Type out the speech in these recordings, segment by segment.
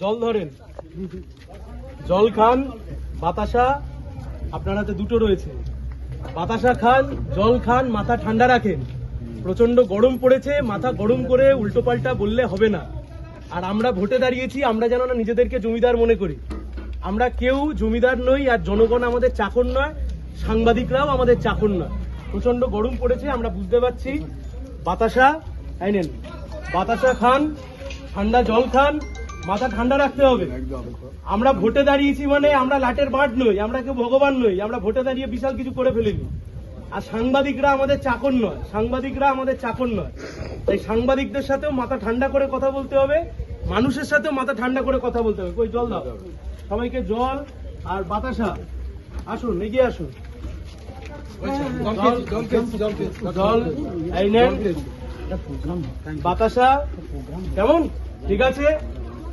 জল ধরেন। জল খান, বাতাসা, আপনার হাতে দুটো রয়েছে। বাতাসা খান, জল খান, মাথা ঠান্ডা রাখেন। প্রচণ্ড গরম পড়েছে, মাথা গরম করে উল্টো পাল্টা বললে হবে না। আর আমরা ভোটে দাঁড়িয়েছি, আমরা যেন না নিজেদেরকে জমিদার মনে করি। আমরা কেউ জমিদার নই, আর জনগণ আমাদের চাকর নয়, সাংবাদিকরাও আমাদের চাকর নয়। প্রচণ্ড গরম পড়েছে, আমরা বুঝতে পারছি। বাতাসা, এই নেন। বাতাসা খান, ঠান্ডা জল খান মাথা ঠান্ডা রাখতে হবে। আমরা ভোটে দাঁড়িয়েছি মানে আমরা লাটের বাট নই আমরা কেউ ভগবান নই আমরা ভোটে দাঁড়িয়ে বিশাল কিছু করে ফেলিনি। আর সাংবাদিকরা আমাদের চাকর নয় সাংবাদিকরা আমাদের চাকর নয়। তাই সাংবাদিকদের সাথেও মাথা ঠান্ডা করে কথা বলতে হবে মানুষের সাথেও মাথা ঠান্ডা করে কথা বলতে হবে। কই জল দাও। সবাইকে জল আর বাতাসা। আসুন এগিয়ে আসুন। জল এই নেন। বাতাসা কেমন? ঠিক আছে?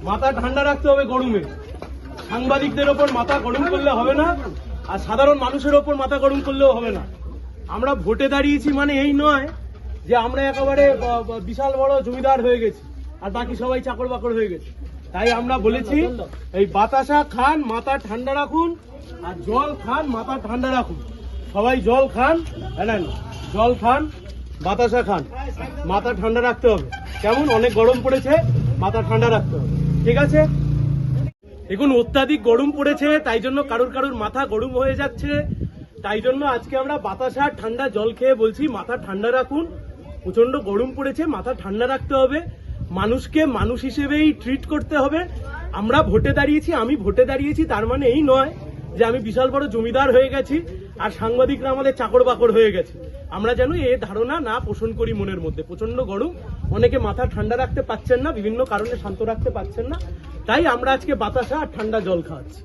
মাথা ঠান্ডা রাখতে হবে গরমে। সাংবাদিকদের ওপর মাথা গরম করলে হবে না, আর সাধারণ মানুষের ওপর মাথা গরম করলেও হবে না। আমরা ভোটে দাঁড়িয়েছি মানে এই নয় যে আমরা একেবারে বিশাল বড় জমিদার হয়ে গেছি, আর বাকি সবাই চাকর বাকর হয়ে গেছে। তাই আমরা বলেছি, এই বাতাসা খান, মাথা ঠান্ডা রাখুন, আর জল খান, মাথা ঠান্ডা রাখুন। সবাই জল খান হ্যাঁ জল খান, বাতাসা খান। মাথা ঠান্ডা রাখতে হবে। কেমন? অনেক গরম পড়েছে, মাথা ঠান্ডা রাখতে হবে। ঠিক আছে? দেখুন, অত্যাধিক গরম পড়েছে, তাই জন্য কারোর কারোর মাথা গরম হয়ে যাচ্ছে। তাই জন্য আজকে আমরা বাতাসা ঠান্ডা জল খেয়ে বলছি, মাথা ঠান্ডা রাখুন। প্রচণ্ড গরম পড়েছে, মাথা ঠান্ডা রাখতে হবে। মানুষকে মানুষ হিসেবেই ট্রিট করতে হবে। আমরা ভোটে দাঁড়িয়েছি, আমি ভোটে দাঁড়িয়েছি, তার মানে এই নয় যে আমি বিশাল বড় জমিদার হয়ে গেছি। আর সাংবাদিকরা আমাদের চাকর বাকর হয়ে গেছে। আমরা যেন এ ধারণা না পোষণ করি মনের মধ্যে। প্রচণ্ড গরম। অনেকে মাথা ঠান্ডা রাখতে পাচ্ছেন না, বিভিন্ন কারণে শান্ত রাখতে পাচ্ছেন না। তাই আমরা আজকে বাতাসা আর ঠান্ডা জল খাওয়াচ্ছি।